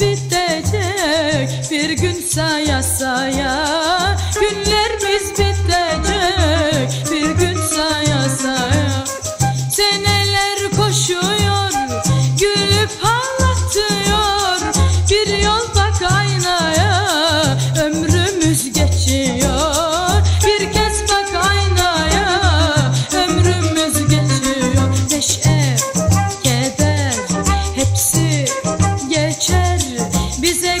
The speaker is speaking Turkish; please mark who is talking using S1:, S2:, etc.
S1: bitecek. Bir gün saya saya Günlerimiz bitecek. Bir gün saya saya. Seneler koşuyor Gülüp ağlatıyor. Bir yolda kaynaya Ömrümüz geçiyor. Bir kez bak aynaya Ömrümüz geçiyor. Neşe, keder Hepsi geçer bize